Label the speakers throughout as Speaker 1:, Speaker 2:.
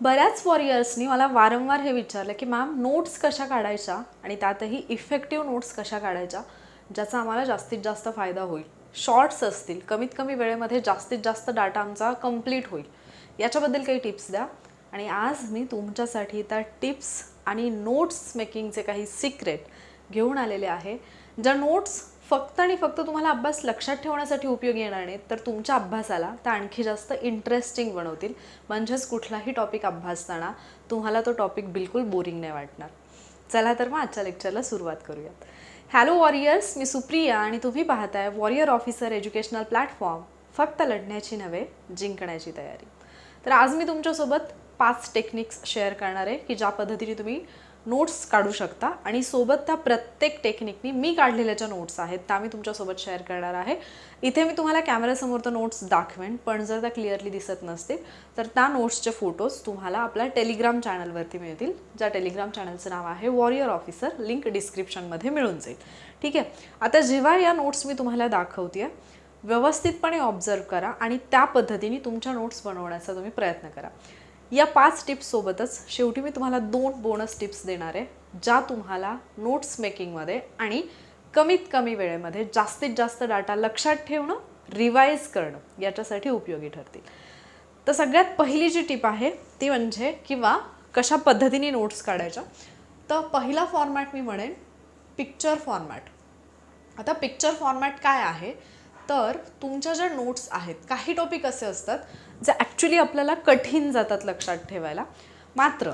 Speaker 1: बऱ्याच वॉरियर्सनी मला वारंवार हे विचारलं की मॅम नोट्स कशा काढायच्या आणि त्यातही इफेक्टिव्ह नोट्स कशा काढायच्या ज्याचा आम्हाला जास्तीत जास्त फायदा होईल. शॉर्ट्स असतील कमीत कमी वेळेमध्ये जास्तीत जास्त डाटा आमचा कंप्लीट होईल. याच्याबद्दल काही टिप्स द्या. आणि आज मी तुमच्यासाठी त्या टिप्स आणि नोट्स मेकिंगचे काही सिक्रेट घेऊन आलेले आहे. ज्या नोट्स फक्त आणि फक्त तुम्हाला अभ्यास लक्षात ठेवण्यासाठी उपयोगी येणार नाहीत तर तुमच्या अभ्यासाला त्या आणखी जास्त इंटरेस्टिंग बनवतील. म्हणजेच कुठलाही टॉपिक अभ्यासताना तुम्हाला तो टॉपिक बिलकुल बोरिंग नाही वाटणार. चला तर मग आजच्या लेक्चरला सुरुवात करूयात. हॅलो वॉरियर्स मी सुप्रिया आणि तुम्ही पाहताय वॉरियर ऑफिसर एज्युकेशनल प्लॅटफॉर्म फक्त लढण्याची नव्हे जिंकण्याची तयारी. तर आज मी तुमच्यासोबत पाच टेक्निक्स शेअर करणार आहे की ज्या पद्धतीने तुम्ही नोट्स काढू शकता. आणि सोबत त्या प्रत्येक टेक्निकनी मी काढलेल्या ज्या नोट्स आहेत त्या मी तुमच्यासोबत शेअर करणार आहे. इथे मी तुम्हाला कॅमेऱ्यासमोर तर नोट्स दाखवेन पण जर त्या क्लिअरली दिसत नसतील तर त्या नोट्सचे फोटोज तुम्हाला आपल्या टेलिग्राम चॅनलवरती मिळतील. ज्या टेलिग्राम चॅनलचं नाव आहे वॉरियर ऑफिसर लिंक डिस्क्रिप्शनमध्ये मिळून जाईल. ठीक आहे? आता जेव्हा या नोट्स मी तुम्हाला दाखवते व्यवस्थितपणे ऑब्झर्व करा आणि त्या पद्धतीने तुमच्या नोट्स बनवण्याचा तुम्ही प्रयत्न करा. या पाच टिप्ससोबतच शेवटी मी तुम्हाला दोन बोनस टिप्स देणार आहे ज्या तुम्हाला नोट्स मेकिंगमध्ये आणि कमीत कमी वेळेमध्ये जास्तीत जास्त डाटा लक्षात ठेवणं रिवाईज करणं याच्यासाठी उपयोगी ठरतील. तर सगळ्यात पहिली जी टिप आहे ती म्हणजे किंवा कशा पद्धतीने नोट्स काढायच्या? तर पहिला फॉर्मॅट मी म्हणेन पिक्चर फॉर्मॅट आता पिक्चर फॉर्मॅट काय आहे? तर तुमच्या ज्या नोट्स आहेत काही टॉपिक असे असतात जे ॲक्च्युली आपल्याला कठीण जातात लक्षात ठेवायला. मात्र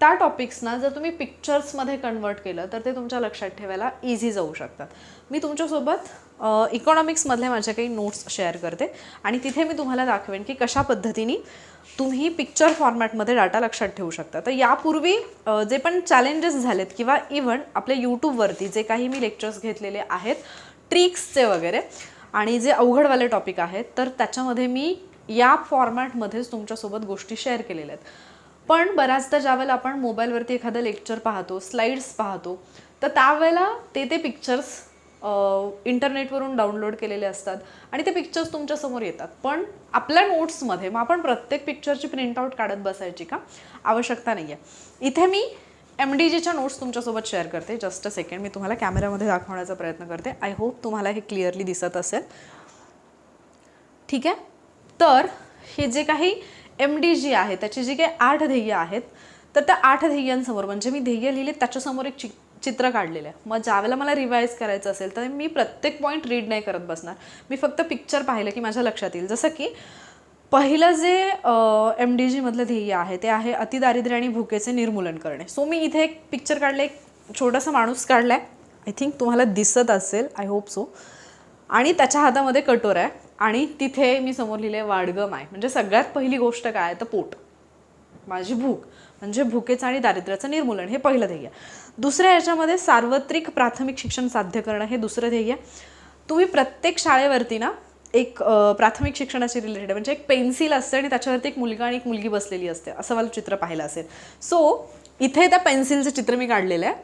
Speaker 1: त्या टॉपिक्सना जर तुम्ही पिक्चर्समध्ये कन्वर्ट केलं तर ते तुमच्या लक्षात ठेवायला इझी जाऊ शकतात. मी तुमच्यासोबत इकॉनॉमिक्समधले माझे काही नोट्स शेअर करते आणि तिथे मी तुम्हाला दाखवेन की कशा पद्धतीने तुम्ही पिक्चर फॉर्मॅटमध्ये डाटा लक्षात ठेवू शकता. तर यापूर्वी जे पण चॅलेंजेस झालेत किंवा इव्हन आपल्या यूट्यूबवरती जे काही मी लेक्चर्स घेतलेले आहेत ट्रिक्सचे वगैरे आणि जे अवघडवाले टॉपिक आहेत तर त्याच्यामध्ये मी या फॉर्मॅटमध्येच तुमच्यासोबत गोष्टी शेअर केलेल्या आहेत. पण बऱ्याचदा ज्यावेळेला आपण मोबाईलवरती एखादं लेक्चर पाहतो स्लाईड्स पाहतो तर त्यावेळेला ते ते पिक्चर्स इंटरनेटवरून डाउनलोड केलेले असतात आणि ते पिक्चर्स तुमच्यासमोर येतात. पण आपल्या नोट्समध्ये मग आपण प्रत्येक पिक्चरची प्रिंटआउट काढत बसायची का? आवश्यकता नाही आहे इथे मी एम डी जीच्या नोट्स तुमच्यासोबत शेअर करते. जस्ट अ सेकंड मी तुम्हाला कॅमेऱ्यामध्ये दाखवण्याचा प्रयत्न करते. आय होप तुम्हाला हे क्लिअरली दिसत असेल. ठीक आहे? तर हे जे काही एम डी जी आहे त्याची जी काही आठ ध्येय आहेत तर त्या आठ ध्येयांसमोर म्हणजे मी ध्येय लिहिले त्याच्यासमोर एक चि चित्र काढलेलं आहे. मग ज्यावेळेला मला रिवाईज करायचं असेल तर मी प्रत्येक पॉईंट रीड नाही करत बसणार. मी फक्त पिक्चर पाहिलं की माझ्या लक्षात येईल. जसं की पहिलं जे एम डी जीमधलं ध्येय आहे ते आहे अतिदारिद्र्य आणि भुकेचे निर्मूलन करणे. सो मी इथे एक पिक्चर काढलं एक छोटासा माणूस काढला आहे आय थिंक तुम्हाला दिसत असेल आय होप सो आणि त्याच्या हातामध्ये कटोर आहे आणि तिथे मी समोर लिहिले वाडगम आहे म्हणजे सगळ्यात पहिली गोष्ट काय आहे? तर पोट. माझी भूक. म्हणजे भुकेचं आणि दारिद्र्याचं निर्मूलन हे पहिलं ध्येय. दुसऱ्या याच्यामध्ये सार्वत्रिक प्राथमिक शिक्षण साध्य करणं हे दुसरं ध्येय. तुम्ही प्रत्येक शाळेवरती ना एक प्राथमिक शिक्षणाशी रिलेटेड म्हणजे एक पेन्सिल असते आणि त्याच्यावरती एक मुलगा आणि एक मुलगी बसलेली असते. असं मला चित्र पाहिलं असेल. सो इथे त्या पेन्सिलचं चित्र मी काढलेलं आहे.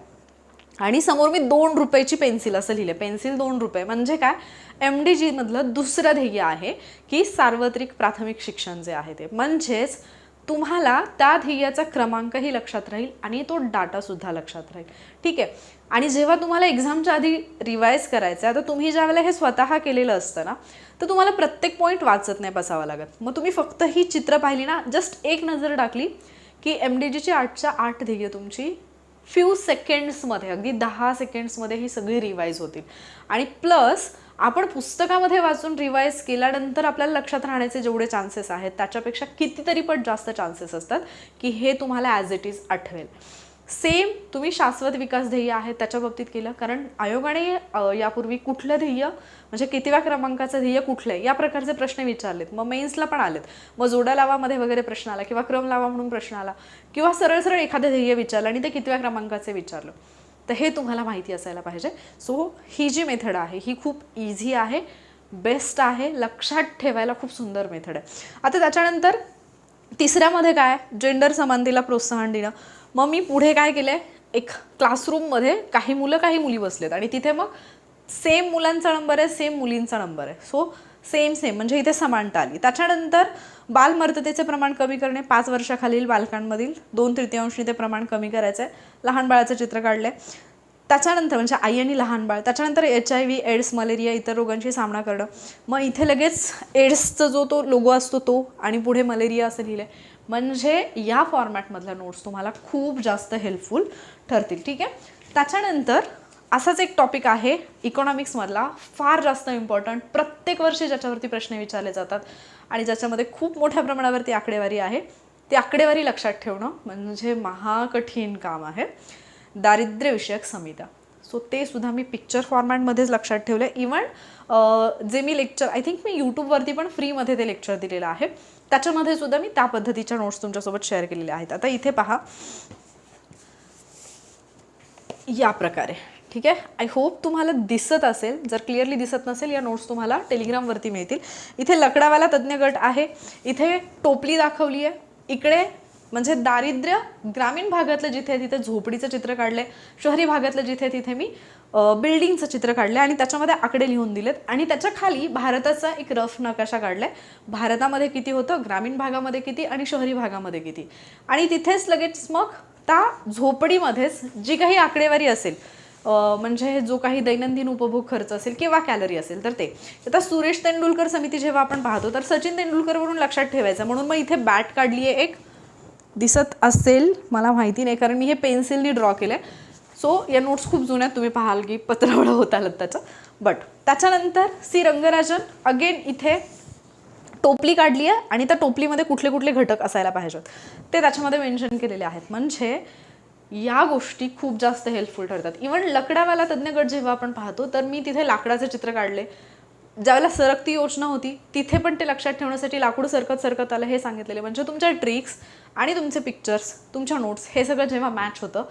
Speaker 1: आणि समोर मी दोन रुपयाची पेन्सिल असं लिहिलं पेन्सिल दोन रुपये. म्हणजे काय? एम डी जीमधलं दुसरं ध्येय आहे की सार्वत्रिक प्राथमिक शिक्षण जे आहे ते. म्हणजेच तुम्हाला त्या ध्येयाचा क्रमांकही लक्षात राहील आणि तो डाटासुद्धा लक्षात राहील. ठीक आहे? आणि जेव्हा तुम्हाला एक्झामच्या आधी रिवाईज करायचं आहे तर तुम्ही ज्यावेळेला हे स्वतः केलेलं असतं ना तर तुम्हाला प्रत्येक पॉईंट वाचत नाही बसावा लागत. मग तुम्ही फक्त ही चित्र पाहिली ना जस्ट एक नजर टाकली की एम डी जीची आठच्या आठ ध्येय तुमची. फ्यू सेकंड्समध्ये अगदी दहा सेकंड्समध्ये ही सगळी रिवाईज होतील. आणि प्लस आपण पुस्तकामध्ये वाचून रिवाईज केल्यानंतर आपल्याला लक्षात राहण्याचे जेवढे चान्सेस आहेत त्याच्यापेक्षा कितीतरी पट जास्त चान्सेस असतात की हे तुम्हाला ॲज इट इज आठवेल. सेम तुम्ही शाश्वत विकास ध्येय आहे त्याच्या बाबतीत केलं. कारण आयोगाने यापूर्वी कुठलं ध्येय म्हणजे कितव्या क्रमांकाचं ध्येय कुठलं आहे या प्रकारचे प्रश्न विचारलेत. मग मेन्सला पण आलेत. मग जोड्या लावामध्ये वगैरे प्रश्न आला किंवा क्रम लावा म्हणून प्रश्न आला किंवा सरळ सरळ एखादं ध्येय विचारलं आणि ते कितव्या क्रमांकाचे विचारलं. तर हे तुम्हाला माहिती असायला पाहिजे. सो ही जी मेथड आहे ही खूप इझी आहे बेस्ट आहे लक्षात ठेवायला खूप सुंदर मेथड आहे. आता त्याच्यानंतर तिसऱ्यामध्ये काय? जेंडर समानतेला प्रोत्साहन देणं. मग मी पुढे काय केलं आहे एक क्लासरूममध्ये काही मुलं काही मुली बसलेत. आणि तिथे मग सेम मुलांचा नंबर आहे सेम मुलींचा नंबर आहे. सो सेम सेम म्हणजे इथे समानता आली. त्याच्यानंतर बालमर्ततेचे प्रमाण कमी करणे. पाच वर्षाखालील बालकांमधील दोन तृतीयांशनी ते प्रमाण कमी करायचं आहे लहान बाळाचं चित्र काढलं आहे त्याच्यानंतर म्हणजे आई आणि लहान बाळ त्याच्यानंतर H I V AIDS malaria इतर रोगांशी सामना करणं. मग इथे लगेच एड्सचा जो तो लोगो असतो तो आणि पुढे मलेरिया असं लिहिलं आहे म्हणजे या फॉर्मॅटमधल्या नोट्स तुम्हाला खूप जास्त हेल्पफुल ठरतील ठीक आहे? त्याच्यानंतर असाच एक टॉपिक आहे इकॉनॉमिक्समधला फार जास्त इम्पॉर्टंट प्रत्येक वर्षी ज्याच्यावरती प्रश्न विचारले जातात आणि ज्याच्यामध्ये खूप मोठ्या प्रमाणावरती आकडेवारी आहे ती आकडेवारी लक्षात ठेवणं म्हणजे महाकठीण काम आहे. दारिद्र्यविषयक संहिता सो ते सुद्धा मी पिक्चर फॉर्मॅटमध्येच लक्षात ठेवलं. आहे इवन जे मी लेक्चर आय थिंक मी यूट्यूबवरती पण फ्रीमध्ये ते लेक्चर दिलेलं आहे. त्याच्यामध्ये सुद्धा मी त्या पद्धतीच्या नोट्स तुमच्यासोबत शेअर केलेल्या आहेत. आता इथे पहा. या प्रकारे. ठीक आहे? आय होप तुम्हाला दिसत असेल. जर क्लिअरली दिसत नसेल या नोट्स तुम्हाला टेलिग्रामवरती मिळतील. इथे लकडावाला तज्ज्ञ गट आहे. इथे टोपली दाखवली आहे इकडे म्हणजे दारिद्र्य ग्रामीण भागातलं जिथे तिथे झोपडीचं चित्र काढले शहरी भागातलं जिथे तिथे मी बिल्डिंगचं चित्र काढले आणि त्याच्यामध्ये आकडे लिहून दिलेत. आणि त्याच्याखाली भारताचा एक रफ नकाशा काढलाय. भारतामध्ये किती होतं? ग्रामीण भागामध्ये किती आणि शहरी भागामध्ये किती? आणि तिथेच लगेच मग त्या झोपडीमध्येच जी काही आकडेवारी असेल म्हणजे जो काही दैनंदिन उपभोग खर्च असेल किंवा कॅलरी असेल तर ते. आता सुरेश तेंडुलकर समिती जेव्हा आपण पाहतो तर सचिन तेंडुलकरवरून लक्षात ठेवायचं. म्हणून मग इथे बॅट काढली आहे एक दिसत असेल मला माहिती नाही कारण मी हे पेन्सिलनी ड्रॉ केलं आहे सो या नोट्स खूप जुन्या आहेत, तुम्ही पाहाल की पत्रावळं होत आलं त्याचं. बट त्याच्यानंतर सी रंगराजन अगेन इथे टोपली काढली आहे आणि त्या टोपलीमध्ये कुठले कुठले घटक असायला पाहिजेत. ते त्याच्यामध्ये मेन्शन केलेले आहेत. म्हणजे या गोष्टी खूप जास्त हेल्पफुल ठरतात. इवन लकडावाला तज्ज्ञ गट जेव्हा आपण पाहतो तर मी तिथे लाकडाचे चित्र काढले ज्यावेळेला सरकती योजना होती तिथे पण ते लक्षात ठेवण्यासाठी लाकूड सरकत सरकत आलं हे सांगितलेले म्हणजे तुमच्या ट्रिक्स आणि तुमचे पिक्चर्स तुमच्या नोट्स हे सगळं जेव्हा मॅच होतं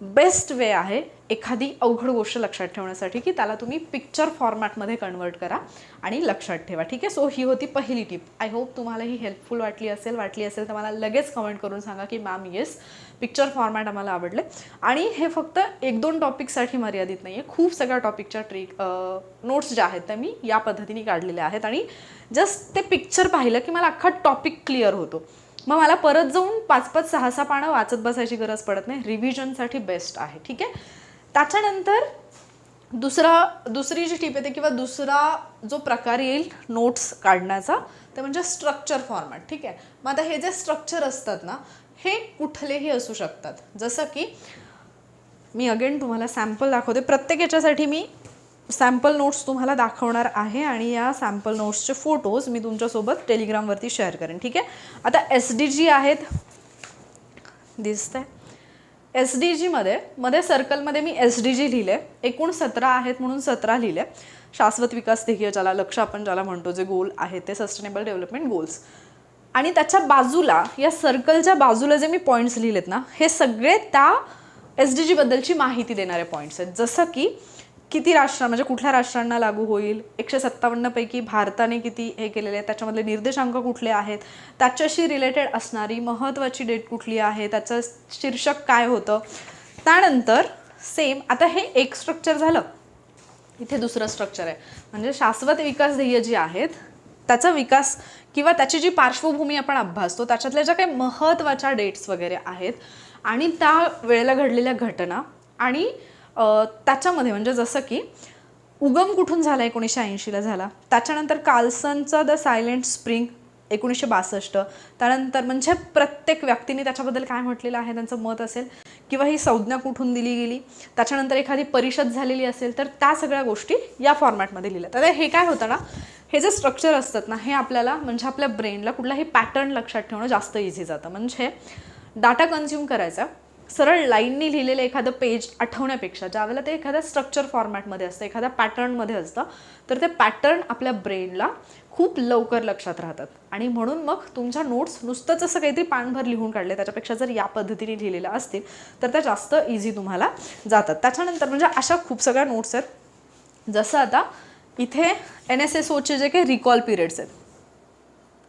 Speaker 1: बेस्ट वे आहे एखादी अवघड गोष्ट लक्षात ठेवण्यासाठी की त्याला तुम्ही पिक्चर फॉर्मॅटमध्ये कन्वर्ट करा आणि लक्षात ठेवा. ठीक आहे? सो ही होती पहिली टिप आय होप तुम्हाला ही हेल्पफुल वाटली असेल वाटली असेल तर मला लगेच कमेंट करून सांगा की मॅम येस पिक्चर फॉर्मॅट आम्हाला आवडले. आणि हे फक्त एक दोन टॉपिकसाठी मर्यादित नाही आहे खूप सगळ्या टॉपिकच्या ट्रिक नोट्स ज्या आहेत त्या मी या पद्धतीने काढलेल्या आहेत. आणि जस्ट ते पिक्चर पाहिलं की मला अख्खा टॉपिक क्लिअर होतो. मग मला परत जाऊन पाच पाच सहा सहा पानं वाचत बसायची गरज पडत नाही. रिव्हिजनसाठी बेस्ट आहे ठीक आहे? त्याच्यानंतर दुसरा दुसरी जी टीप येते किंवा दुसरा जो प्रकार येईल नोट्स काढण्याचा ते म्हणजे स्ट्रक्चर फॉर्मॅट ठीक आहे? मग आता हे जे स्ट्रक्चर असतात ना हे कुठलेही असू शकतात. जसं की मी अगेन तुम्हाला सॅम्पल दाखवते. प्रत्येक याच्यासाठी मी सॅम्पल नोट्स तुम्हाला दाखवणार आहे आणि या सॅम्पल नोट्सचे फोटोज मी तुमच्यासोबत टेलिग्रामवरती शेअर करेन. ठीक आहे? आता एस डी जी आहेत. दिसतंय. एस डी जीमध्ये मध्ये सर्कलमध्ये मी एस डी जी लिहिले. एकूण सतरा आहेत म्हणून सतरा लिहिले. शाश्वत विकास ध्येय ज्याला लक्ष आपण ज्याला म्हणतो जे गोल आहेत ते सस्टेनेबल डेव्हलपमेंट गोल्स आणि त्याच्या बाजूला या सर्कलच्या बाजूला जे मी पॉईंट्स लिहिलेत ना हे सगळे त्या एस डी जीबद्दलची माहिती देणारे पॉईंट्स आहेत. जसं की किती राष्ट्र म्हणजे कुठल्या राष्ट्रांना लागू होईल? एकशे सत्तावन्नपैकी भारताने किती हे केलेले आहेत? त्याच्यामधले निर्देशांक कुठले आहेत? त्याच्याशी रिलेटेड असणारी महत्त्वाची डेट कुठली आहे? त्याचं शीर्षक काय होतं? त्यानंतर सेम आता हे एक स्ट्रक्चर झालं. इथे दुसरं स्ट्रक्चर आहे. म्हणजे शाश्वत विकास ध्येय जी आहेत त्याचा विकास किंवा त्याची जी पार्श्वभूमी आपण अभ्यासतो त्याच्यातल्या ज्या काही महत्त्वाच्या डेट्स वगैरे आहेत आणि त्या वेळेला घडलेल्या घटना आणि त्याच्यामध्ये म्हणजे जसं की उगम कुठून झाला एकोणीसशे ऐंशीला झाला. त्याच्यानंतर काल्सनचा द सायलेंट स्प्रिंग एकोणीसशे बासष्ट. त्यानंतर म्हणजे प्रत्येक व्यक्तीने त्याच्याबद्दल काय म्हटलेलं आहे त्यांचं मत असेल किंवा ही संज्ञा कुठून दिली गेली त्याच्यानंतर एखादी परिषद झालेली असेल तर त्या सगळ्या गोष्टी या फॉर्मॅटमध्ये लिहिल्या. तर हे काय होतं ना हे जे स्ट्रक्चर असतात ना हे आपल्याला म्हणजे आपल्या ब्रेनला कुठलाही पॅटर्न लक्षात ठेवणं जास्त इझी जातं. म्हणजे डाटा कन्झ्युम करायचा सरळ लाईननी लिहिलेलं एखादं पेज आठवण्यापेक्षा ज्यावेळेला ते एखाद्या स्ट्रक्चर फॉर्मॅटमध्ये असतं एखाद्या पॅटर्नमध्ये असतं तर ते पॅटर्न आपल्या ब्रेनला खूप लवकर लक्षात राहतात. आणि म्हणून मग तुमच्या नोट्स नुसतंच असं काहीतरी पानभर लिहून काढले त्याच्यापेक्षा जर या पद्धतीने लिहिलेल्या असतील तर त्या जास्त इझी तुम्हाला जातात. त्याच्यानंतर म्हणजे अशा खूप सगळ्या नोट्स आहेत. जसं आता इथे एन एस एस ओचे जे काही रिकॉल पिरियड्स आहेत.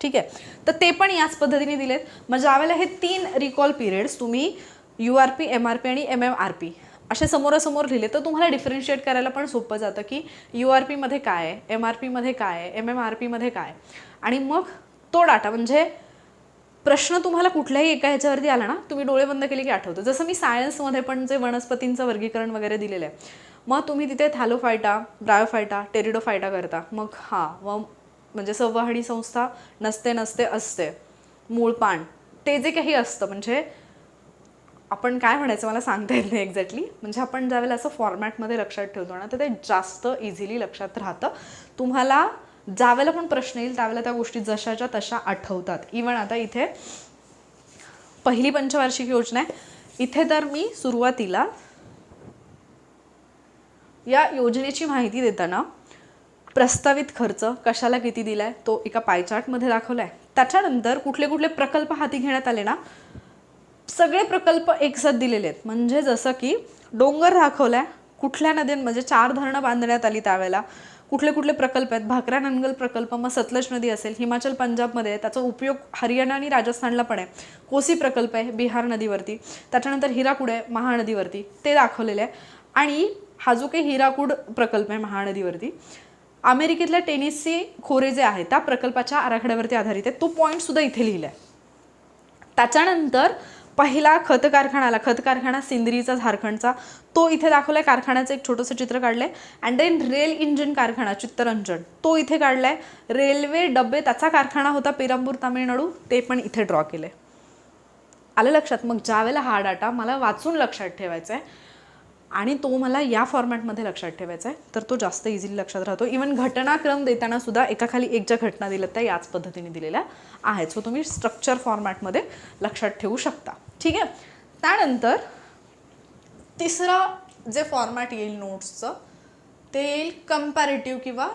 Speaker 1: ठीक आहे? तर ते पण याच पद्धतीने दिलेत. मग ज्यावेळेला हे तीन रिकॉल पिरियड्स तुम्ही U R P M R P आणि एम एम आर पी असे समोरासमोर लिहिले तर तुम्हाला डिफरन्शिएट करायला पण सोपं जातं की यू आर पीमध्ये काय आहे एम आर पीमध्ये काय आहे एम एम आर पीमध्ये काय आणि मग तो डाटा म्हणजे प्रश्न तुम्हाला कुठल्याही एका ह्याच्यावरती आला ना तुम्ही डोळे बंद केले की आठवतं. जसं मी सायन्समध्ये पण जे वनस्पतींचं वर्गीकरण वगैरे दिलेलं आहे मग तुम्ही तिथे थॅलोफायटा ब्रायोफायटा टेरिडोफायटा करता. मग हां मग म्हणजे संवहनी संस्था नसते नसते असते. मूळ पान. ते जे काही असतं म्हणजे आपण काय म्हणायचं मला सांगता येत नाही एक्झॅक्टली म्हणजे आपण ज्यावेळेला असं फॉर्मॅटमध्ये लक्षात ठेवतो ना तर ते जास्त इझिली लक्षात राहतं. तुम्हाला ज्यावेळेला पण प्रश्न येईल त्यावेळेला त्या गोष्टी जशाच्या तशा आठवतात. इवन आता इथे पहिली पंचवार्षिक योजना आहे. इथे तर मी सुरुवातीला या योजनेची माहिती देताना प्रस्तावित खर्च कशाला किती दिलाय तो एका पायचार्टमध्ये दाखवला आहे त्याच्यानंतर कुठले कुठले प्रकल्प हाती घेण्यात आले ना सगळे प्रकल्प एकसाथ दिलेले आहेत. म्हणजे जसं की डोंगर दाखवलाय कुठल्या नद्यां म्हणजे चार धरणं बांधण्यात आली त्यावेळेला. कुठले कुठले प्रकल्प आहेत? भाकरा नंगल प्रकल्प मग सतलज नदी असेल हिमाचल पंजाबमध्ये त्याचा उपयोग हरियाणा आणि राजस्थानला पण आहे. कोसी प्रकल्प आहे बिहार नदीवरती. त्याच्यानंतर हिराकूड आहे महानदीवरती. ते दाखवलेले आहे. आणि हा जो काही हिराकूड प्रकल्प आहे महानदीवरती अमेरिकेतल्या टेनिसी खोरे जे आहे त्या प्रकल्पाच्या आराखड्यावरती आधारित आहे. तो पॉईंटसुद्धा इथे लिहिला आहे त्याच्यानंतर पहिला खत कारखानाला खत कारखाना सिंदरीचा झारखंडचा. तो इथे दाखवलाय. कारखान्याचं एक छोटंसं चित्र काढलंय. अँड देन रेल इंजिन कारखाना चित्तरंजन. तो इथे काढलाय. रेल्वे डबे त्याचा कारखाना होता पेरांबूर तामिळनाडू. ते पण इथे ड्रॉ केले आलं लक्षात? मग ज्यावेळेला हा डाटा मला वाचून लक्षात ठेवायचा आहे आणि तो मला या फॉर्मॅटमध्ये लक्षात ठेवायचा आहे तर तो जास्त इझिली लक्षात राहतो. इवन घटनाक्रम देताना सुद्धा एकाखाली एक ज्या घटना दिल्यात त्या याच पद्धतीने दिलेल्या आहेत. सो तुम्ही स्ट्रक्चर फॉर्मॅटमध्ये लक्षात ठेवू शकता. ठीक आहे? त्यानंतर तिसरा जे फॉर्मॅट येईल नोट्सचं ते येईल कम्पॅरेटिव्ह किंवा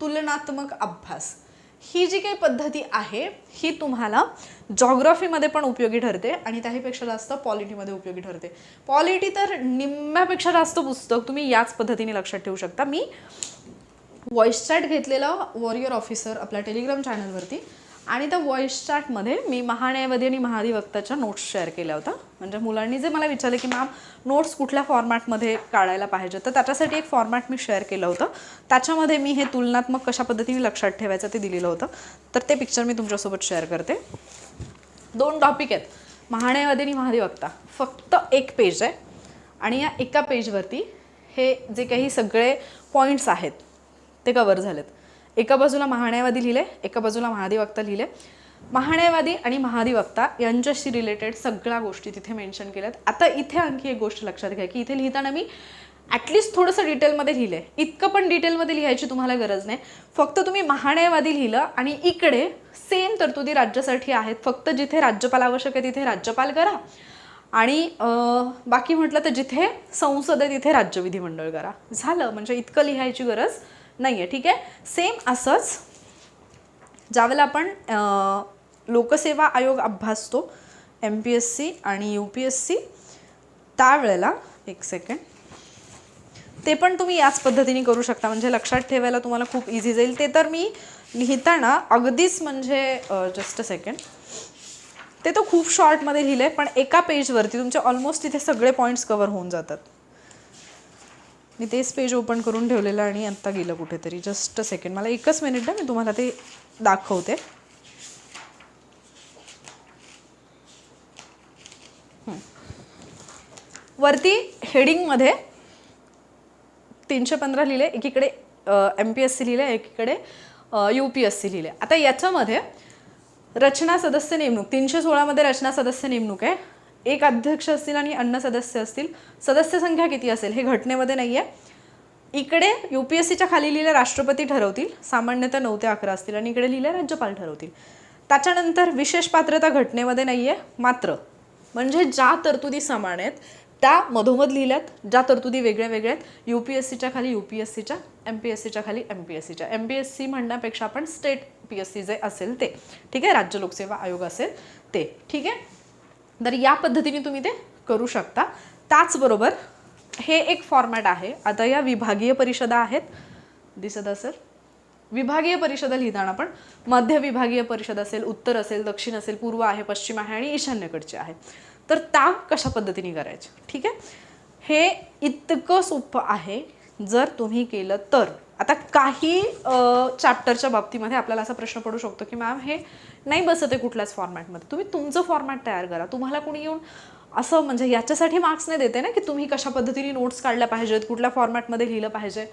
Speaker 1: तुलनात्मक अभ्यास. ही जी काही पद्धती आहे ही तुम्हाला जॉग्रफीमध्ये पण उपयोगी ठरते आणि त्याहीपेक्षा जास्त पॉलिटीमध्ये उपयोगी ठरते. पॉलिटी तर निम्म्यापेक्षा जास्त पुस्तक तुम्ही याच पद्धतीने लक्षात ठेवू शकता. मी व्हॉइस चॅट घेतलेला वॉरियर ऑफिसर आपल्या टेलिग्राम चॅनलवरती आणि त्या व्हॉइस चॅटमध्ये मी महान्यायवादी आणि महाधिवक्ताच्या नोट्स शेअर केल्या होत्या. म्हणजे मुलांनी जे मला विचारले की मॅम नोट्स कुठल्या फॉर्मॅटमध्ये काढायला पाहिजे? तर त्याच्यासाठी एक फॉर्मॅट मी शेअर केलं होतं. त्याच्यामध्ये मी हे तुलनात्मक कशा पद्धतीने लक्षात ठेवायचं ते दिलेलं होतं. तर ते पिक्चर मी तुमच्यासोबत शेअर करते. दोन टॉपिक आहेत. महान्यायवादी आणि महाधिवक्ता. फक्त एक पेज आहे. आणि या एका पेजवरती हे जे काही सगळे पॉईंट्स आहेत ते कवर झालेत. एका बाजूला महान्यायवादी लिहिले एका बाजूला महाधिवक्ता लिहिले महान्यायवादी आणि महाधिवक्ता यांच्याशी रिलेटेड सगळ्या गोष्टी तिथे मेन्शन केल्यात. आता इथे आणखी एक गोष्ट लक्षात घ्या की इथे लिहिताना मी ॲटलिस्ट थोडंसं डिटेलमध्ये लिहिलं आहे इतकं पण डिटेलमध्ये लिहायची तुम्हाला गरज नाही. फक्त तुम्ही महान्यायवादी लिहिलं आणि इकडे सेम तरतुदी राज्यासाठी आहेत. फक्त जिथे राज्यपाल आवश्यक आहे तिथे राज्यपाल करा. आणि बाकी म्हटलं तर जिथे संसद आहे तिथे राज्य विधिमंडळ करा. झालं म्हणजे इतकं लिहायची गरज नाही आहे ठीक आहे? सेम असंच ज्यावेळेला आपण लोकसेवा आयोग अभ्यासतो एम पी एस सी आणि यू पी एस सी त्यावेळेला एक सेकंड ते पण तुम्ही याच पद्धतीने करू शकता. म्हणजे लक्षात ठेवायला तुम्हाला खूप इझी जाईल. ते तर मी लिहिताना अगदीच म्हणजे जस्ट अ सेकंड ते तर खूप शॉर्टमध्ये लिहिले पण एका पेजवरती तुमचे ऑलमोस्ट तिथे सगळे पॉईंट्स कवर होऊन जातात. मी तेच पेज ओपन करून ठेवलेलं आणि आत्ता गेलं कुठेतरी. जस्ट अ सेकंड मला एकच मिनिट ना मी तुम्हाला ते दाखवते. वरती हेडिंगमध्ये तीनशे पंधरा लिहिले एकीकडे एम पी एस सी लिहिले एकीकडे यू पी एस सी लिहिले. आता याच्यामध्ये रचना सदस्य नेमणूक तीनशे सोळामध्ये रचना सदस्य नेमणूक आहे. एक अध्यक्ष असतील आणि अन्न सदस्य असतील सदस्य संख्या किती असेल हे घटनेमध्ये नाही आहे इकडे यू पी एस सीच्या खाली लिहिले राष्ट्रपती ठरवतील सामान्यतः नऊ ते अकरा असतील आणि इकडे लिहिले राज्यपाल ठरवतील. त्याच्यानंतर विशेष पात्रता घटनेमध्ये नाही आहे मात्र. म्हणजे ज्या तरतुदी समान आहेत त्या मधोमध लिहिल्यात ज्या तरतुदी वेगळ्या वेगळ्या आहेत यू पी एस सीच्या खाली यू पी एस सीच्या एम पी एस सीच्या खाली एम पी एस सीच्या. एम पी एस सी म्हणण्यापेक्षा आपण स्टेट पी एस सी जे असेल ते. ठीक आहे राज्य लोकसेवा आयोग असेल ते. ठीक आहे? तर या पद्धतीने तुम्ही ते करू शकता. त्याचबरोबर हे एक फॉर्मॅट आहे. आता या विभागीय परिषदा आहेत. दिसत असेल? विभागीय परिषदा लिहिताना पण मध्य विभागीय परिषद असेल उत्तर असेल दक्षिण असेल पूर्व आहे पश्चिम आहे आणि ईशान्येकडचे आहे. तर त्या कशा पद्धतीने करायचे? ठीक आहे? हे इतकं सोपं आहे. जर तुम्ही केलं तर. आता काही चॅप्टरच्या बाबतीमध्ये आपल्याला असा प्रश्न पडू शकतो की मॅम हे नाही बसत आहे कुठल्याच फॉर्मॅटमध्ये तुम्ही तुमचं फॉर्मॅट तयार करा. तुम्हाला कोणी येऊन असं म्हणजे याच्यासाठी मार्क्स नाही देते ना की तुम्ही कशा पद्धतीने नोट्स काढल्या पाहिजेत कुठल्या फॉर्मॅटमध्ये लिहिलं पाहिजे.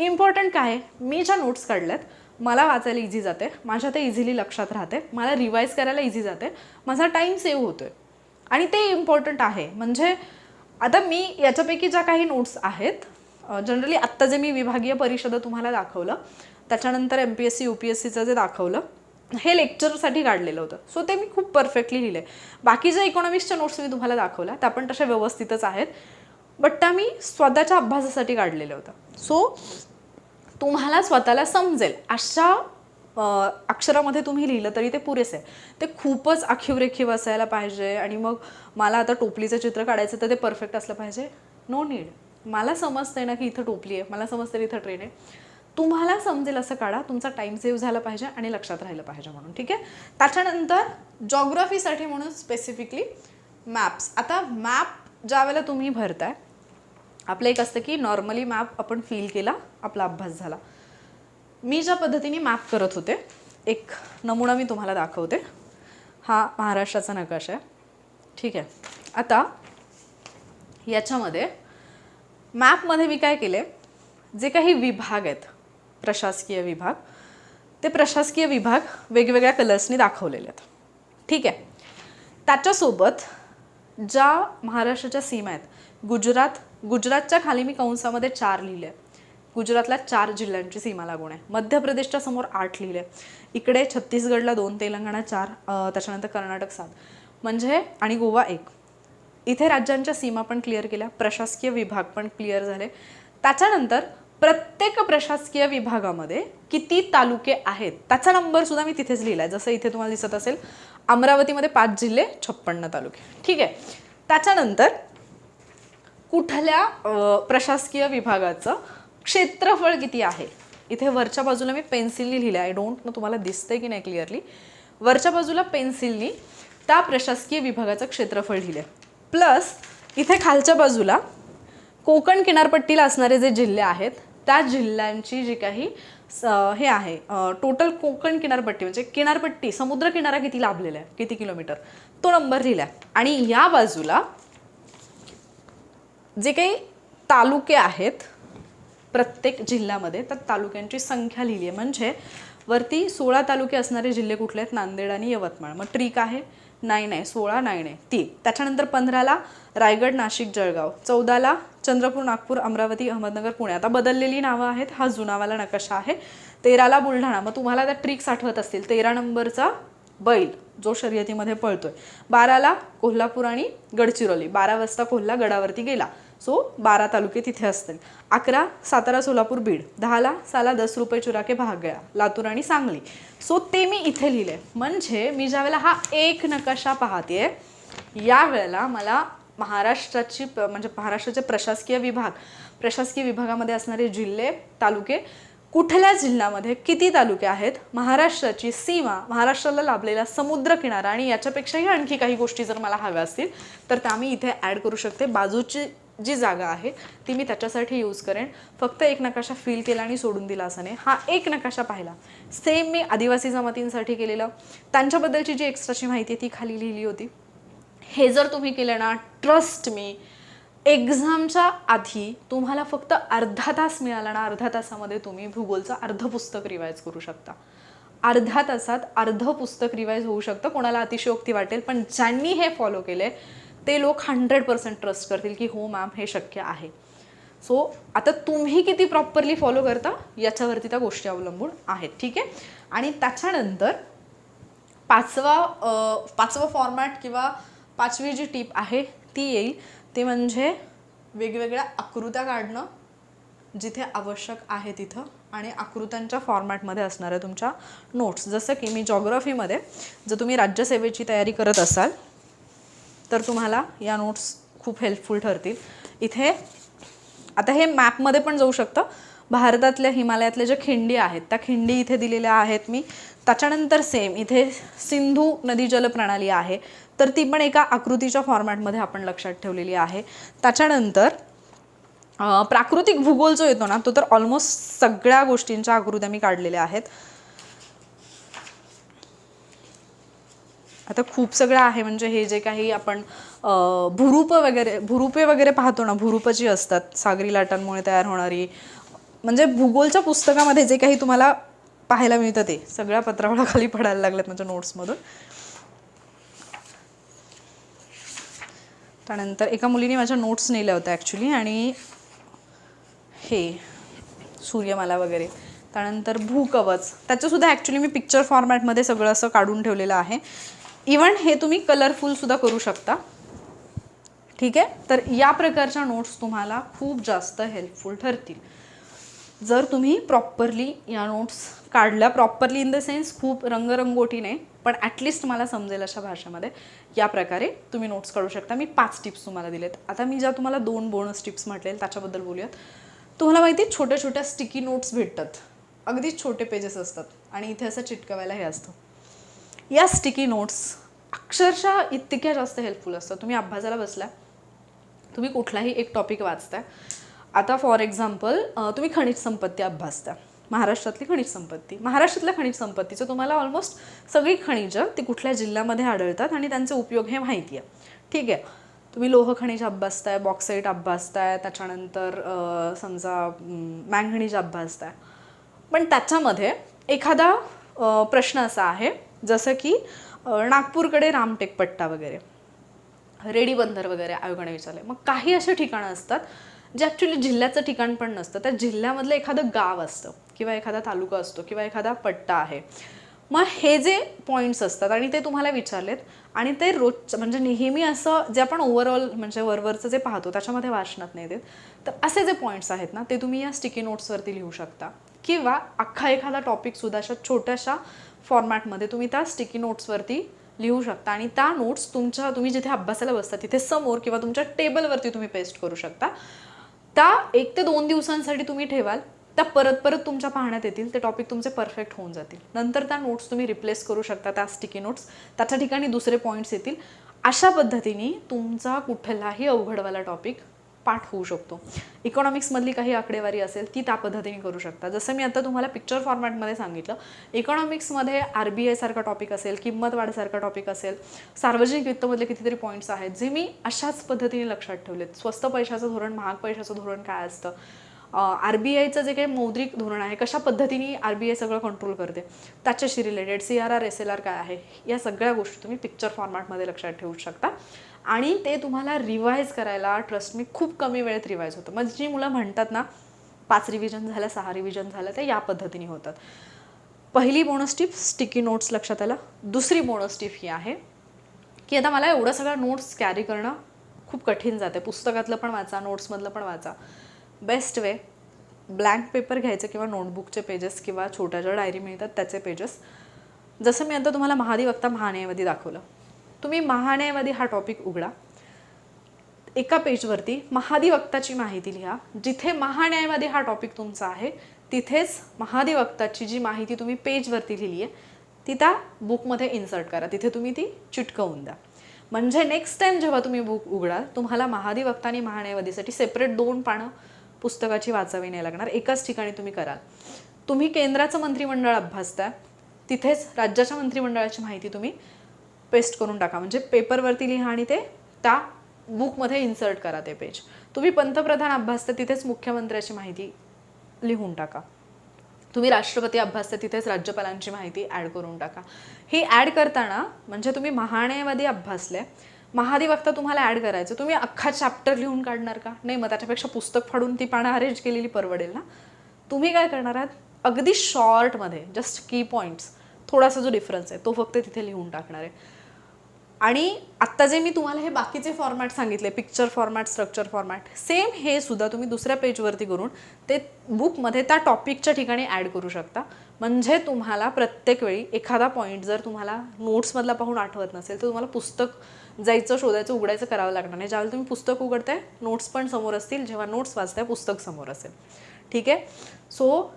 Speaker 1: इम्पॉर्टंट काय आहे? मी ज्या नोट्स काढल्यात मला वाचायला इझी जाते. माझ्या ते इझिली लक्षात राहते. मला रिवाईज करायला इझी जाते. माझा टाईम सेव्ह होतोय. आणि ते इम्पॉर्टंट आहे. म्हणजे आता मी याच्यापैकी ज्या काही नोट्स आहेत जनरली आत्ता जे मी विभागीय परिषद तुम्हाला दाखवलं त्याच्यानंतर M P S C U P S सीचं जे दाखवलं हे लेक्चरसाठी काढलेलं होतं. सो ते मी खूप परफेक्टली लिहिले. बाकी ज्या इकॉनॉमिक्सच्या नोट्स मी तुम्हाला दाखवल्या त्या पण तशा व्यवस्थितच आहेत. बट त्या मी स्वतःच्या अभ्यासासाठी काढलेल्या होत्या. सो तुम्हाला स्वतःला समजेल. अशा अक्षरामध्ये तुम्ही लिहिलं तरी ते पुरेसे. ते खूपच आखीव रेखीव असायला पाहिजे आणि मग मला आता टोपलीचं चित्र काढायचं तर ते परफेक्ट असलं पाहिजे. नो नीड मला समजतंय ना की इथं टोपली आहे मला समजतं इथं ट्रेन आहे. तुम्हाला समजेल असं काढा तुमचा टाईम सेव्ह झाला पाहिजे आणि लक्षात राहिलं पाहिजे म्हणून ठीक आहे? त्याच्यानंतर जॉग्रफीसाठी म्हणून स्पेसिफिकली मॅप्स आता मॅप ज्यावेळेला तुम्ही भरताय आपलं एक असतं की नॉर्मली मॅप आपण फील केला आपला अभ्यास झाला. मी ज्या पद्धतीने मॅप करत होते एक नमुना मी तुम्हाला दाखवते. हा महाराष्ट्राचा नकाशा आहे. ठीक आहे. आता याच्यामध्ये मॅपमध्ये मी काय केले जे काही विभाग आहेत प्रशासकीय विभाग ते प्रशासकीय विभाग वेगवेगळ्या कलर्सनी दाखवलेले आहेत. ठीक आहे? त्याच्यासोबत ज्या महाराष्ट्राच्या सीमा आहेत गुजरात गुजरातच्या खाली मी कंसामध्ये चार लिहिले गुजरातला चार जिल्ह्यांची सीमा लागून आहे. मध्य प्रदेशच्या समोर आठ लिहिले इकडे छत्तीसगडला दोन तेलंगणा चार त्याच्यानंतर कर्नाटक सात. म्हणजे आणि गोवा एक. इथे राज्यांच्या सीमा पण क्लिअर केल्या प्रशासकीय विभाग पण क्लिअर झाले. त्याच्यानंतर प्रत्येक प्रशासकीय विभागामध्ये किती तालुके आहेत त्याचा नंबर सुद्धा मी तिथेच लिहिला आहे जसं इथे तुम्हाला दिसत असेल अमरावतीमध्ये पाच जिल्हे छप्पन्न तालुके. ठीक आहे. त्याच्यानंतर कुठल्या प्रशासकीय विभागाचं क्षेत्रफळ किती आहे? इथे वरच्या बाजूला मी पेन्सिलनी लिहिलं आय डोंट नो तुम्हाला दिसते की नाही क्लिअरली वरच्या बाजूला पेन्सिलनी त्या प्रशासकीय विभागाचं क्षेत्रफळ लिहिलं आहे प्लस इथे खालच्या बाजूला कोकण किनारपट्टीला असणारे जे जिल्हे आहेत त्या जिल्ह्यांची जी काही हे आहे टोटल कोकण किनारपट्टी म्हणजे किनारपट्टी समुद्र किनारा किती लाभलेला आहे किती किलोमीटर तो नंबर लिहिला आहे आणि या बाजूला जे काही तालुके आहेत प्रत्येक जिल्ह्यामध्ये त्या तालुक्यांची संख्या लिहिली आहे. म्हणजे वरती सोळा तालुके असणारे जिल्हे कुठले आहेत? नांदेड आणि यवतमाळ. मग ट्रिक आहे नाही नाही सोळा नाही नाही तीन. त्याच्यानंतर पंधराला रायगड नाशिक जळगाव. चौदाला चंद्रपूर नागपूर अमरावती अहमदनगर पुणे. आता बदललेली नावं आहेत. हा जुनावाला नकाशा आहे. तेराला बुलढाणा. मग तुम्हाला त्या ट्रिक्स आठवत असतील. तेरा नंबरचा बैल जो शर्यतीमध्ये पळतोय. बाराला कोल्हापूर आणि गडचिरोली. बारा वाजता कोल्हा गडावरती गेला. सो बारा तालुके तिथे असतील. अकरा सातारा सोलापूर बीड. दहाला साला दस रुपये चुराके भाग गया. लातूर आणि सांगली. सो ते मी इथे लिहिले. म्हणजे मी ज्या वेळेला हा एक नकाशा पाहते या वेळेला मला महाराष्ट्राची म्हणजे महाराष्ट्राचे प्रशासकीय विभाग प्रशासकीय विभागामध्ये असणारे जिल्हे तालुके कुठल्या जिल्ह्यामध्ये किती तालुके आहेत महाराष्ट्राची सीमा महाराष्ट्राला लाभलेला समुद्र किनारा आणि याच्यापेक्षाही आणखी काही गोष्टी जर मला हव्या असतील तर त्या मी इथे ॲड करू शकते. बाजूची जी जागा आहे ती मी त्याच्यासाठी यूज करेन. फक्त एक नकाशा फील केला आणि सोडून दिला असं नाही. हा एक नकाशा पाहिला. सेम मी आदिवासी जमातींसाठी केलेलं. त्यांच्याबद्दलची जी एक्स्ट्राची माहिती आहे ती खाली लिहिली होती. हे जर तुम्ही केलं ना ट्रस्ट मी एक्झामच्या आधी तुम्हाला फक्त अर्धा तास मिळाला ना अर्ध्या तासामध्ये तुम्ही भूगोलचं अर्ध पुस्तक रिवाईज करू शकता. अर्ध्या तासात अर्ध पुस्तक रिवाईज होऊ शकतं. कोणाला अतिशयोक्ती वाटेल पण ज्यांनी हे फॉलो केले ते लोक हंड्रेड पर्सेंट ट्रस्ट करतील की हो मॅम हे शक्य आहे. सो आता तुम्ही किती प्रॉपरली फॉलो करता याच्यावरती त्या गोष्टी अवलंबून आहेत ठीक आहे? आणि त्याच्यानंतर पाचवा पाचवा फॉर्मॅट किंवा पाचवी जी टीप आहे ती येईल. ते म्हणजे वेगवेगळ्या आकृत्या काढणं जिथे आवश्यक आहे तिथं आणि आकृत्यांच्या फॉर्मॅटमध्ये असणाऱ्या तुमच्या नोट्स जसं की मी जॉग्रफीमध्ये जर तुम्ही राज्यसेवेची तयारी करत असाल तर तुम्हाला या नोट्स खूप हेल्पफुल ठरतील. इथे आता हे मॅपमध्ये पण जाऊ शकतं. भारतातल्या हिमालयातल्या ज्या खिंडी आहेत त्या खिंडी इथे दिलेल्या आहेत मी. त्याच्यानंतर सेम इथे सिंधू नदी जलप्रणाली आहे. तर ती पण एका आकृतीच्या फॉर्मॅटमध्ये आपण लक्षात ठेवलेली आहे. त्याच्यानंतर प्राकृतिक भूगोल जो येतो ना तो तर ऑलमोस्ट सगळ्या गोष्टींच्या आकृत्या मी काढलेल्या आहेत. आता खूप सगळं आहे म्हणजे हे जे काही आपण भुरूप वगैरे भुरूपे वगैरे पाहतो ना भुरूप जी असतात सागरी लाटांमुळे तयार होणारी म्हणजे भूगोलच्या पुस्तकामध्ये जे काही तुम्हाला पाहायला मिळतं ते सगळ्या पत्रावळाखाली पडायला लागल्यात माझ्या नोट्समधून. त्यानंतर एका मुलीने माझ्या नोट्स नेल्या होत्या ॲक्च्युली आणि हे सूर्यमाला वगैरे. त्यानंतर भूकवच. त्याचंसुद्धा ॲक्च्युली मी पिक्चर फॉर्मॅटमध्ये सगळं असं काढून ठेवलेलं आहे. इवन हे तुम्ही कलरफुलसुद्धा करू शकता. ठीक आहे? तर या प्रकारच्या नोट्स तुम्हाला खूप जास्त हेल्पफुल ठरतील. जर तुम्ही प्रॉपरली या नोट्स काढल्या प्रॉपरली इन द सेन्स खूप रंगरंगोटीने पण ॲटलिस्ट मला समजेल अशा भाषेमध्ये या प्रकारे तुम्ही नोट्स काढू शकता. मी पाच टिप्स तुम्हाला दिलेत. आता मी ज्या तुम्हाला दोन बोनस टिप्स म्हटलेल त्याच्याबद्दल बोलूयात. तुम्हाला माहिती आहे छोट्या छोट्या स्टिकी नोट्स भेटतात. अगदीच छोटे पेजेस असतात. आणि इथे असं चिटकवायला हे असतं. या स्टिकी नोट्स अक्षरशः इतक्या जास्त हेल्पफुल असतात. तुम्ही अभ्यासाला बसला तुम्ही कुठलाही एक टॉपिक वाचताय. आता फॉर एक्झाम्पल तुम्ही खनिज संपत्ती अभ्यासता महाराष्ट्रातली खनिज संपत्ती. महाराष्ट्रातल्या खनिज संपत्तीचं तुम्हाला ऑलमोस्ट सगळी खनिजं ती कुठल्या जिल्ह्यामध्ये आढळतात आणि त्यांचे उपयोग हे माहिती आहे. ठीक आहे. तुम्ही लोह खनिज अभ्यासताय बॉक्साईट अभ्यासताय त्याच्यानंतर समजा मॅंगनीज अभ्यासताय. पण त्याच्यामध्ये एखादा प्रश्न असा आहे जसं की नागपूरकडे रामटेक पट्टा वगैरे रेडी बंदर वगैरे आयोगाने विचारले मग काही असे ठिकाणं असतात जे ॲक्च्युली जिल्ह्याचं ठिकाण पण नसतं त्या जिल्ह्यामधलं एखादं गाव असतं किंवा एखादा तालुका असतो किंवा एखादा पट्टा आहे. मग हे जे पॉईंट्स असतात आणि ते तुम्हाला विचारलेत आणि ते रोज म्हणजे नेहमी असं जे आपण ओव्हरऑल म्हणजे वरवरचं जे पाहतो त्याच्यामध्ये वाचनात नाही देत तर असे जे पॉईंट्स आहेत ना ते तुम्ही या स्टिकी नोट्सवरती लिहू शकता. किंवा अख्खा एखादा टॉपिकसुद्धा अशा छोट्याशा फॉर्मॅटमध्ये तुम्ही त्या स्टिकी नोट्सवरती लिहू शकता. आणि त्या नोट्स तुमच्या तुम्ही जिथे अभ्यासाला बसता तिथे समोर किंवा तुमच्या टेबलवरती तुम्ही पेस्ट करू शकता. त्या एक ते दोन दिवसांसाठी तुम्ही ठेवाल. त्या परत परत तुमच्या पाहण्यात येतील. ते टॉपिक तुमचे परफेक्ट होऊन जातील. नंतर त्या नोट्स तुम्ही रिप्लेस करू शकता त्या स्टिकी नोट्स त्याच्या ठिकाणी दुसरे पॉईंट्स येतील. अशा पद्धतीने तुमचा कुठलाही अवघडवाला टॉपिक पाठ होऊ शकतो. इकॉनॉमिक्समधली काही आकडेवारी असेल ती त्या पद्धतीने करू शकता. जसं मी आता तुम्हाला पिक्चर फॉर्मॅटमध्ये सांगितलं इकॉनॉमिक्समध्ये आर बी आयसारखा टॉपिक असेल किंमत वाढसारखा टॉपिक असेल सार्वजनिक वित्तमधले कितीतरी पॉईंट्स आहेत जे मी अशाच पद्धतीने लक्षात ठेवलेत. स्वस्त पैशाचं धोरण महाग पैशाचं धोरण काय असतं? आर बी आयचं जे काही मौद्रिक धोरण आहे कशा पद्धतीने आर बी आय सगळं कंट्रोल करते? त्याच्याशी related C R R S L R काय आहे? या सगळ्या गोष्टी तुम्ही पिक्चर फॉर्मॅटमध्ये लक्षात ठेवू शकता. आणि ते तुम्हाला रिवाईज करायला ट्रस्ट मी खूप कमी वेळेत रिवाईज होतं. मग जी मुलं म्हणतात ना पाच रिव्हिजन झालं सहा रिव्हिजन झालं ते या पद्धतीने होतात. पहिली बोनस टिप स्टिकी नोट्स लक्षात आला. दुसरी बोनस टिप ही आहे की आता मला एवढं सगळं नोट्स कॅरी करणं खूप कठीण जाते. पुस्तकातलं पण वाचा नोट्समधलं पण वाचा. बेस्ट वे ब्लँक पेपर घ्यायचे किंवा नोटबुकचे पेजेस किंवा छोट्या ज्या डायरी मिळतात त्याचे पेजेस जसं मी आता तुम्हाला महाधिवक्ता महान्यायवादी दाखवलं. तुम्ही महान्यायवादी हा टॉपिक उघडा. एका पेजवरती महाधिवक्ताची माहिती लिहा. जिथे महान्यायवादी हा टॉपिक तुमचा आहे तिथेच महाधिवक्ताची जी माहिती तुम्ही पेजवरती लिहिली आहे ती त्या बुकमध्ये इन्सर्ट करा. तिथे तुम्ही ती चिटकवून द्या. म्हणजे नेक्स्ट टाइम जेव्हा तुम्ही बुक उघडाल तुम्हाला महाधिवक्ता आणि महान्यायवादीसाठी सेपरेट दोन पानं पुस्तकाची वाचावी नाही लागणार. एकाच ठिकाणी तुम्ही कराल. तुम्ही केंद्राचं मंत्रिमंडळ अभ्यासताय. तिथेच राज्याच्या मंत्रिमंडळाची माहिती तुम्ही पेस्ट करून टाका. म्हणजे पेपरवरती लिहा आणि ते त्या बुकमध्ये इन्सर्ट करा ते पेज तुम्ही पंतप्रधान अभ्यास तर तिथेच मुख्यमंत्र्याची माहिती लिहून टाका. तुम्ही राष्ट्रपती अभ्यास तर तिथेच राज्यपालांची माहिती ॲड करून टाका. ही ॲड करताना म्हणजे तुम्ही महान्यायवादी अभ्यासले महाधिवक्ता तुम्हाला ॲड करायचं. तुम्ही अख्खा चॅप्टर लिहून काढणार का? नाही मग त्याच्यापेक्षा पुस्तक फाडून ती पानं अरेंज केलेली परवडेल ना? तुम्ही काय करणार आहात? अगदी शॉर्टमध्ये जस्ट की पॉईंट्स थोडासा जो डिफरन्स आहे तो फक्त तिथे लिहून टाकणार आहे. आणि आत्ता जे मी तुम्हाला हे बाकीचे फॉर्मॅट सांगितले picture format structure format same हे सुद्धा तुम्ही दुसऱ्या पेजवरती करून ते बुकमध्ये त्या टॉपिकच्या ठिकाणी ॲड करू शकता. म्हणजे तुम्हाला प्रत्येक वेळी एखादा पॉईंट जर तुम्हाला नोट्समधला पाहून आठवत नसेल तर तुम्हाला पुस्तक जायचं शोधायचं उघडायचं करावं लागणार नाही. ज्यावेळी तुम्ही पुस्तक उघडताय नोट्स पण समोर असतील. जेव्हा नोट्स वाचताय पुस्तक समोर असेल. ठीक आहे? सो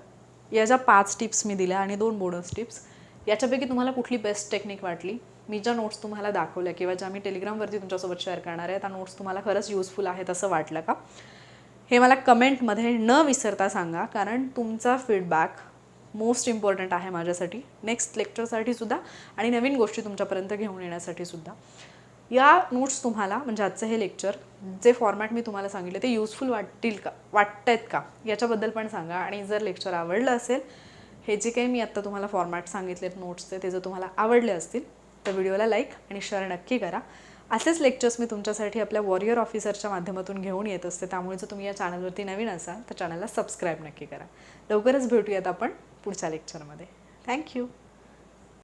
Speaker 1: या ज्या पाच टिप्स मी दिल्या आणि दोन बोनस टिप्स याच्यापैकी तुम्हाला कुठली बेस्ट टेक्निक वाटली? मी ज्या नोट्स तुम्हाला दाखवल्या किंवा ज्या मी टेलिग्रामवरती तुमच्यासोबत शेअर करणार आहे त्या नोट्स तुम्हाला खरंच युजफुल आहेत असं वाटलं का? हे मला कमेंटमध्ये न विसरता सांगा कारण तुमचा फीडबॅक मोस्ट इम्पॉर्टंट आहे माझ्यासाठी. नेक्स्ट लेक्चरसाठी सुद्धा आणि नवीन गोष्टी तुमच्यापर्यंत घेऊन येण्यासाठी सुद्धा. या नोट्स तुम्हाला म्हणजे आजचं हे लेक्चर जे फॉर्मॅट मी तुम्हाला सांगितले ते युजफुल वाटतील का? वाटत आहेत का? याच्याबद्दल पण सांगा. आणि जर लेक्चर आवडलं असेल हे जे काही मी आत्ता तुम्हाला फॉर्मॅट सांगितलेत नोट्सचे ते जर तुम्हाला आवडले असतील तर व्हिडिओला लाईक आणि शेअर नक्की करा. असेच लेक्चर्स मी तुमच्यासाठी आपल्या वॉरियर ऑफिसरच्या माध्यमातून घेऊन येत असते. त्यामुळे जर तुम्ही या चॅनलवरती नवीन असाल तर चॅनलला सबस्क्राईब नक्की करा. लवकरच भेटूयात आपण पुढच्या लेक्चरमध्ये थँक्यू